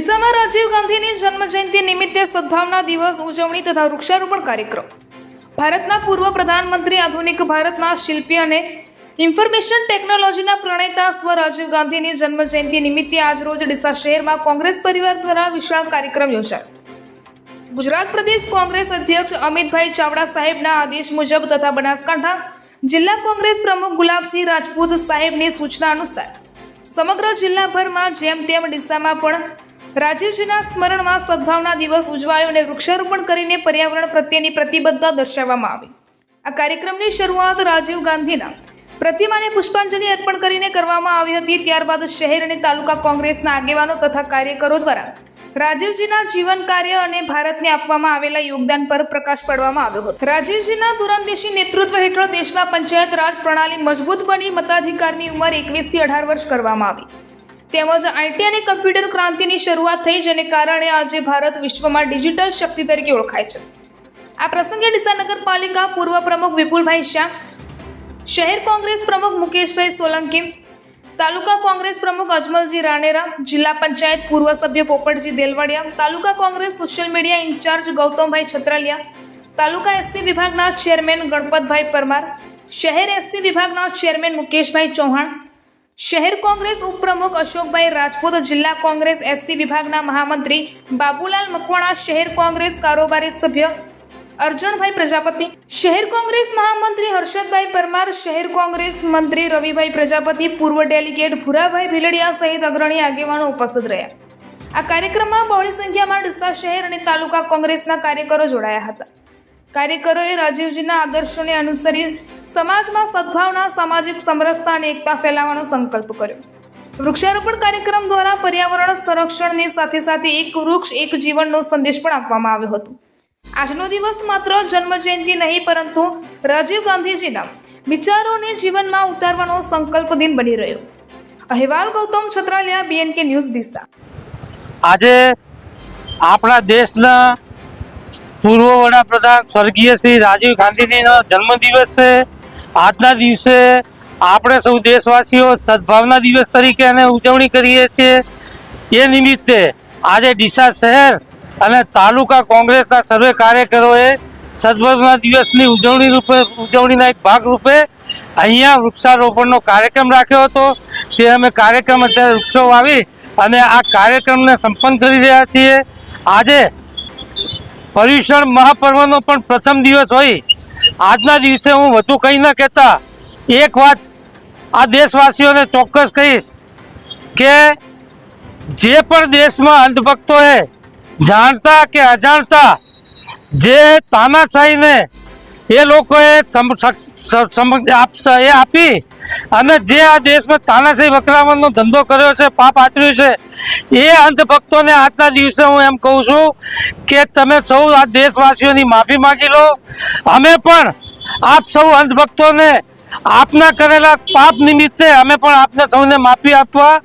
ડીસામાં રાજીવ ગાંધીની જન્મ જયંતિ નિમિત્તે સદભાવના દિવસ ઉજવણી તથા વૃક્ષારોપણ કાર્યક્રમ. ભારતના પૂર્વ પ્રધાનમંત્રી આધુનિક ભારતના શિલ્પી અને ઇન્ફોર્મેશન ટેકનોલોજીના પ્રણેતા સ્વ રાજીવ ગાંધીની જન્મ જયંતિ નિમિત્તે આજરોજ ડીસા શહેરમાં કોંગ્રેસ પરિવાર દ્વારા વિશાળ કાર્યક્રમ યોજાયો. ગુજરાત પ્રદેશ કોંગ્રેસ અધ્યક્ષ અમિતભાઈ ચાવડા સાહેબના આદેશ મુજબ તથા બનાસકાંઠા જિલ્લા કોંગ્રેસ પ્રમુખ ગુલાબસિંહ રાજપૂત સાહેબની સૂચના અનુસાર સમગ્ર જિલ્લાભરમાં જેમ તેમ ડીસામાં પણ રાજીવજીના સ્મરણમાં સદભાવના દિવસ ઉજવાયો અને વૃક્ષારોપણ કરીને પર્યાવરણ પ્રત્યેની પ્રતિબદ્ધતા દર્શાવવામાં આવી. આ કાર્યક્રમની શરૂઆત રાજીવ ગાંધીના પ્રતિમાને પુષ્પાંજલિ અર્પણ કરીને કરવામાં આવી હતી. ત્યારબાદ શહેર અને તાલુકા કોંગ્રેસના આગેવાનો તથા કાર્યકરો દ્વારા રાજીવજીના જીવન કાર્ય અને ભારતને આપવામાં આવેલા યોગદાન પર પ્રકાશ પાડવામાં આવ્યો હતો. રાજીવજીના દૂરંદેશી નેતૃત્વ હેઠળ દેશમાં પંચાયત રાજ પ્રણાલી મજબૂત બની. મતાધિકારની ઉંમર એકવીસથી અઢાર વર્ષ કરવામાં આવી. તેમજ આઈટી અને કમ્પ્યુટર ક્રાંતિની શરૂઆત થઈ જેને કારણે આજે ભારત વિશ્વમાં ડિજિટલ શક્તિ તરીકે ઓળખાય છે. આ પ્રસંગે ડીસા નગરપાલિકા પૂર્વ પ્રમુખ વિપુલભાઈ શાહ, શહેર કોંગ્રેસ પ્રમુખ મુકેશભાઈ સોલંકી, તાલુકા કોંગ્રેસ પ્રમુખ અજમલજી રાણેરા, જિલ્લા પંચાયત પૂર્વ સભ્ય Popatji Delvadiya, taluka Congress social media incharge Gautambhai Chhatraliya, taluka SC વિભાગના ચેરમેન ગણપતભાઈ પરમાર, શહેર એસસી વિભાગના ચેરમેન મુકેશભાઈ ચૌહાણ શહેર કોંગ્રેસ ઉપપ્રમુખ અશોકભાઈ રાજપૂત, જિલ્લા કોંગ્રેસ એસસી વિભાગના મહામંત્રી બાબુલાલ મકવાણા, શહેર કોંગ્રેસ કારોબારી સભ્ય અર્જણભાઈ પ્રજાપતિ, શહેર કોંગ્રેસ મહામંત્રી હર્ષદભાઈ પરમાર, શહેર કોંગ્રેસ મંત્રી રવિભાઈ પ્રજાપતિ, પૂર્વ ડેલિગેટ ભૂરાભાઈ ભીલડિયા સહિત અગ્રણી આગેવાનો ઉપસ્થિત રહ્યા. આ કાર્યક્રમમાં બહોળી સંખ્યામાં ડીસા શહેર અને તાલુકા કોંગ્રેસના કાર્યકરો જોડાયા હતા. કાર્યકરોએ રાજીવજીના આદર્શોને અનુસરી સમાજમાં સદભાવના, સામાજિક સમરસતા અને એકતા ફેલાવવાનો સંકલ્પ કર્યો. વૃક્ષારોપણ કાર્યક્રમ દ્વારા પર્યાવરણ સંરક્ષણની સાથે સાથે એક વૃક્ષ, એક જીવનનો સંદેશ પણ આપવામાં આવ્યો હતો. આજનો દિવસ માત્ર જન્મ જયંતિ નહીં, પરંતુ રાજીવ ગાંધીજીના વિચારોને જીવનમાં ઉતારવાનો સંકલ્પ દિન બની રહ્યો. અહેવાલ, ગૌતમ છત્રાલિયા બીએનકે ન્યૂઝ ડીસા. આજે આપણા દેશના પૂર્વ વડાપ્રધાન સ્વર્ગીય શ્રી રાજીવ ગાંધીજીનો જન્મદિવસ છે. આજના દિવસે આપણે સૌ દેશવાસીઓ સદભાવના દિવસ તરીકે એને ઉજવણી કરીએ છીએ. એ નિમિત્તે આજે ડીસા શહેર અને તાલુકા કોંગ્રેસના સર્વે કાર્યકરોએ સદભાવના દિવસની ઉજવણી રૂપે, ઉજવણીના એક ભાગ રૂપે અહીંયા વૃક્ષારોપણનો કાર્યક્રમ રાખ્યો હતો. તે અમે કાર્યક્રમ અત્યારે વૃક્ષો વાવી અને આ કાર્યક્રમને સંપન્ન કરી રહ્યા છીએ. આજે પર્યુષણ મહાપર્વનો પણ પ્રથમ દિવસ હોય. આજના દિવસે હું વધુ કંઈ ન કહેતા. એક વાત આ દેશવાસીઓને ચોક્કસ કહીશ કે જે પણ દેશમાં અંધભક્તોએ જાણતા કે અજાણતા, જે તાનાશાહીને એ લોકોએ એ આપી અને જે આ દેશમાં તાનાશાહી વકરામણનો ધંધો કર્યો છે, પાપ આચર્યું છે, એ અંધભક્તોને આજના દિવસે હું એમ કહું છું કે તમે સૌ આ દેશવાસીઓની માફી માગી લો. અમે પણ આપ સૌ અંધભક્તોને આપના કરેલા પાપ નિમિત્તે અમે પણ આપને સૌને માફી આપવા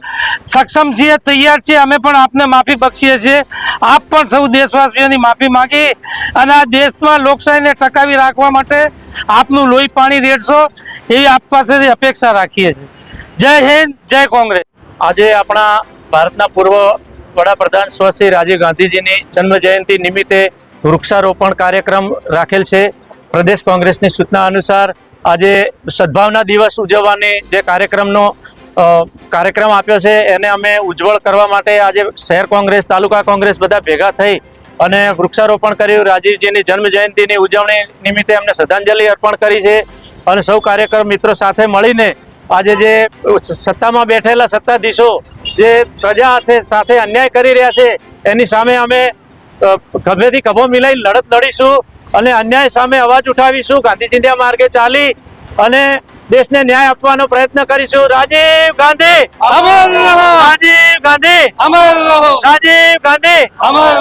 સક્ષમ છીએ, તૈયાર છીએ. અમે પણ આપને માફી બક્ષીએ છીએ. આપ પણ સૌ દેશવાસીઓની માફી માગી અને આ દેશમાં લોકશાહીને ટકાવી રાખવા માટે આપનું લોહી પાણી રેડશો એવી આપ પાસેથી અપેક્ષા રાખીએ છીએ. જય હિન્દ, જય કોંગ્રેસ. આજે આપણા ભારતના પૂર્વ વડાપ્રધાન સ્વશ્રી રાજીવ ગાંધીજીની જન્મ જયંતિ નિમિત્તે વૃક્ષારોપણ કાર્યક્રમ રાખેલ છે. પ્રદેશ કોંગ્રેસની સૂચના અનુસાર આજે સદભાવના દિવસ ઉજવવાની જે કાર્યક્રમનો કાર્યક્રમ આપ્યો છે, એને અમે ઉજ્જવળ કરવા માટે આજે શહેર કોંગ્રેસ, તાલુકા કોંગ્રેસ બધા ભેગા થઈ અને વૃક્ષારોપણ કર્યું. રાજીવજીની જન્મ જયંતિની ઉજવણી નિમિત્તે અમને શ્રદ્ધાંજલિ અર્પણ કરી છે અને સૌ કાર્યક્રમ મિત્રો સાથે મળીને આજે જે સત્તામાં બેઠેલા સત્તાધીશો જે પ્રજા સાથે અન્યાય કરી રહ્યા છે, એની સામે અમે ગમેથી કભો મિલાઈ લડત લડીશું. અને અન્યાય સામે અવાજ ઉઠાવીશું ગાંધીજીના માર્ગે ચાલી અને દેશને ન્યાય આપવાનો પ્રયત્ન કરીશું. રાજીવ ગાંધી! અમર રાજીવ ગાંધી! અમર રાજીવ ગાંધી! અમર